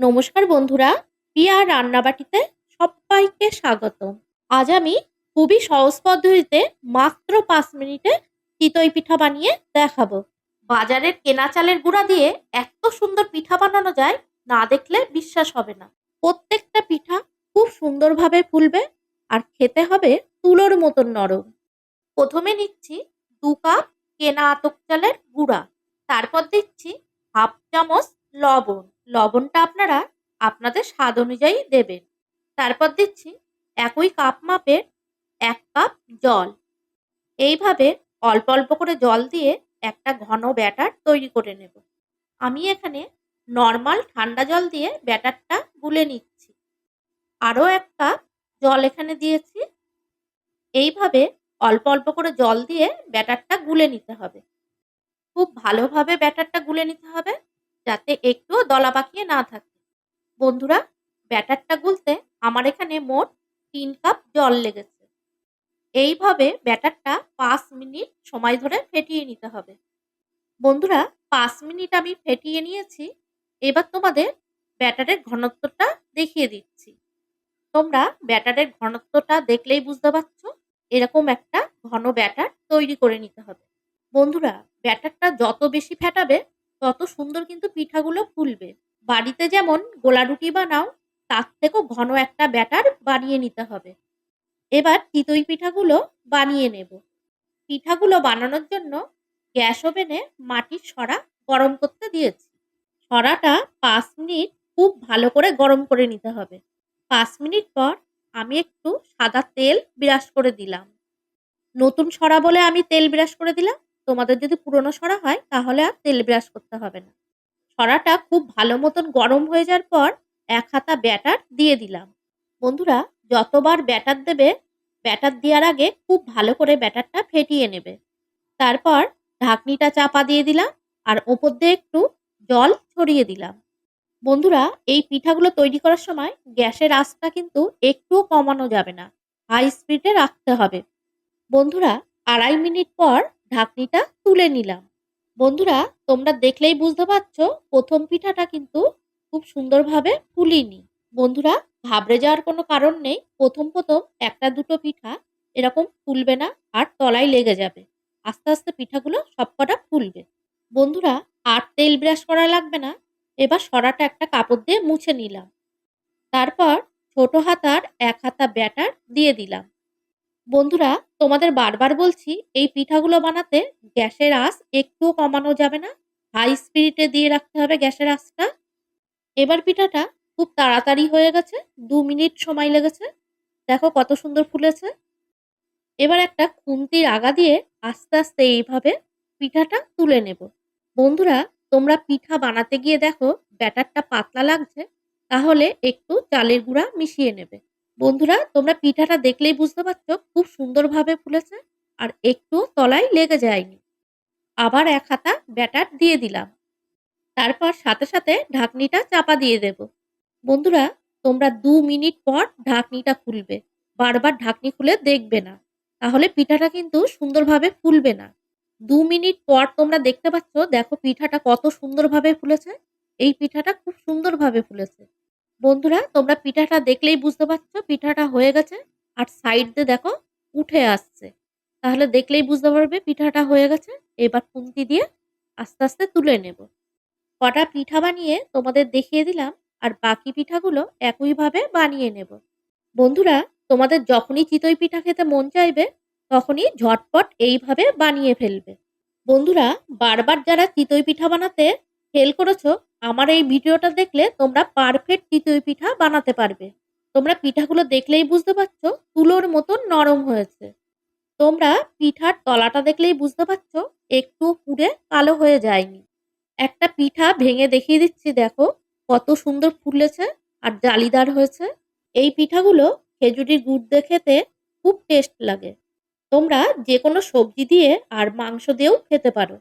নমস্কার বন্ধুরা পিয়া রান্নাবাটিতে সবাইকে স্বাগত আজ আমি খুবই সহজ পদ্ধতিতে মাত্র পাঁচ মিনিটে চিতই পিঠা বানিয়ে দেখাবো। বাজারের কেনা চালের গুঁড়া দিয়ে এত সুন্দর পিঠা বানানো যায়, না দেখলে বিশ্বাস হবে না। প্রত্যেকটা পিঠা খুব সুন্দরভাবে ফুলবে আর খেতে হবে তুলোর মতন নরম। প্রথমে নিচ্ছি দু কাপ কেনা আতক চালের গুঁড়া, তারপর দিচ্ছি হাফ চামচ লবণ। লবণটা আপনারা আপনাদের স্বাদ অনুযায়ী দেবেন। তারপর দিচ্ছি একই কাপ মাপের এক কাপ জল। এইভাবে অল্প অল্প করে জল দিয়ে একটা ঘন ব্যাটার তৈরি করে নেব। আমি এখানে নর্মাল ঠান্ডা জল দিয়ে ব্যাটারটা গুলে নিচ্ছি। আরও এক কাপ জল এখানে দিয়েছি। এইভাবে অল্প অল্প করে জল দিয়ে ব্যাটারটা গুলে নিতে হবে। খুব ভালোভাবে ব্যাটারটা গুলে নিতে হবে। যাতে একটুও দলা পাকিয়ে না থাকে। বন্ধুরা, ব্যাটারটা গুলতে আমার এখানে মোট তিন কাপ জল লেগেছে। এইভাবে ব্যাটারটা পাঁচ মিনিট সময় ধরে ফেটিয়ে নিতে হবে। বন্ধুরা, পাঁচ মিনিট আমি ফেটিয়ে নিয়েছি। এবার তোমাদের ব্যাটারের ঘনত্বটা দেখিয়ে দিচ্ছি। তোমরা ব্যাটারের ঘনত্বটা দেখলেই বুঝতে পারছ, এরকম একটা ঘন ব্যাটার তৈরি করে নিতে হবে। বন্ধুরা, ব্যাটারটা যত বেশি ফেটাবে তত সুন্দর কিন্তু পিঠাগুলো ফুলবে। বাড়িতে যেমন গোলা রুটি বানাও, তার থেকেও ঘন একটা ব্যাটার বানিয়ে নিতে হবে। এবার চিতই পিঠাগুলো বানিয়ে নেব। পিঠাগুলো বানানোর জন্য গ্যাস ওভেনে মাটির সরা গরম করতে দিয়েছি। সরাটা পাঁচ মিনিট খুব ভালো করে গরম করে নিতে হবে। পাঁচ মিনিট পর আমি একটু সাদা তেল বিরাস করে দিলাম। নতুন সরা বলে আমি তেল বিরাস করে দিলাম। তোমাদের যদি পুরনো সরা হয়, তাহলে আর তেল ব্রাশ করতে হবে না। সরাটা খুব ভালো মতন গরম হয়ে যাওয়ার পর এক হাতা ব্যাটার দিয়ে দিলাম। বন্ধুরা, যতবার ব্যাটার দেবে, ব্যাটার দেওয়ার আগে খুব ভালো করে ব্যাটারটা ফেটিয়ে নেবে। তারপর ঢাকনিটা চাপা দিয়ে দিলাম আর ওপর দিয়ে একটু জল ছড়িয়ে দিলাম। বন্ধুরা, এই পিঠাগুলো তৈরি করার সময় গ্যাসের আঁচটা কিন্তু একটুও কমানো যাবে না। হাই স্পিডে রাখতে হবে। বন্ধুরা, আড়াই মিনিট পর ঢাকনিটা তুলে নিলাম। বন্ধুরা, তোমরা দেখলেই বুঝতে পারছ, প্রথম পিঠাটা কিন্তু খুব সুন্দরভাবে ফুলিনি। বন্ধুরা, ঘাবড়ে যাওয়ার কোনো কারণ নেই। প্রথম প্রথম একটা দুটো পিঠা এরকম ফুলবে না আর তলায় লেগে যাবে। আস্তে আস্তে পিঠাগুলো সবকটা ফুলবে। বন্ধুরা, আর তেল ব্রাশ করা লাগবে না। এবার সরাটা একটা কাপড় দিয়ে মুছে নিলাম। তারপর ছোট হাতার এক হাতা ব্যাটার দিয়ে দিলাম। বন্ধুরা, তোমাদের বারবার বলছি, এই পিঠাগুলো বানাতে গ্যাসের আঁচ একটুও কমানো যাবে না। হাই স্পিরিটে দিয়ে রাখতে হবে গ্যাসের আঁচটা। এবার পিঠাটা খুব তাড়াতাড়ি হয়ে গেছে, দু মিনিট সময় লেগেছে। দেখো কত সুন্দর ফুলেছে। এবার একটা খুন্তির আগা দিয়ে আস্তে আস্তে এইভাবে পিঠাটা তুলে নেব। বন্ধুরা, তোমরা পিঠা বানাতে গিয়ে দেখো, ব্যাটারটা পাতলা লাগছে, তাহলে একটু চালের গুঁড়া মিশিয়ে নেবে। বন্ধুরা, তোমরা পিঠাটা দেখলেই বুঝতে পারছ, খুব সুন্দরভাবে ফুলেছে আর একটু তলায় লেগে যায়নি। আবার এক হাতা ব্যাটার দিয়ে দিলাম। তারপর সাথে সাথে ঢাকনিটা চাপা দিয়ে দেব। বন্ধুরা, তোমরা দু মিনিট পর ঢাকনিটা খুলবে। বারবার ঢাকনি খুলে দেখবে না। তাহলে পিঠাটা কিন্তু সুন্দরভাবে ফুলবে না। দু মিনিট পর তোমরা দেখতে পাচ্ছ, দেখো পিঠাটা কত সুন্দরভাবে ফুলেছে। এই পিঠাটা খুব সুন্দরভাবে ফুলেছে। বন্ধুরা, তোমরা পিঠাটা দেখলেই বুঝতে পারছ, পিঠাটা হয়ে গেছে। আর সাইড দিয়ে দেখো, উঠে আসছে। তাহলে দেখলেই বুঝতে পারবে পিঠাটা হয়ে গেছে। এবার খুন্তি দিয়ে আস্তে আস্তে তুলে নেব। কটা পিঠা বানিয়ে তোমাদের দেখিয়ে দিলাম, আর বাকি পিঠাগুলো একইভাবে বানিয়ে নেব। বন্ধুরা, তোমাদের যখনই চিতই পিঠা খেতে মন চাইবে, তখনই ঝটপট এইভাবে বানিয়ে ফেলবে। বন্ধুরা, বারবার যারা চিতই পিঠা বানাতে ফেল করেছ? আমার এই ভিডিওটা দেখলে তোমরা পারফেক্ট চিতই পিঠা বানাতে পারবে। তোমরা পিঠাগুলো দেখলেই বুঝতে পারছ তুলোর মতন নরম হয়েছে। তোমরা পিঠার তলাটা দেখলেই বুঝতে পারছ একটু পুড়ে কালো হয়ে যায়নি। একটা পিঠা ভেঙে দেখিয়ে দিচ্ছি, দেখো কত সুন্দর ফুলেছে আর জালিদার হয়েছে। এই পিঠাগুলো খেজুরির গুড় দিয়ে খেতে খুব টেস্ট লাগে। তোমরা যে কোনো সবজি দিয়ে আর মাংস দিয়েও খেতে পারো।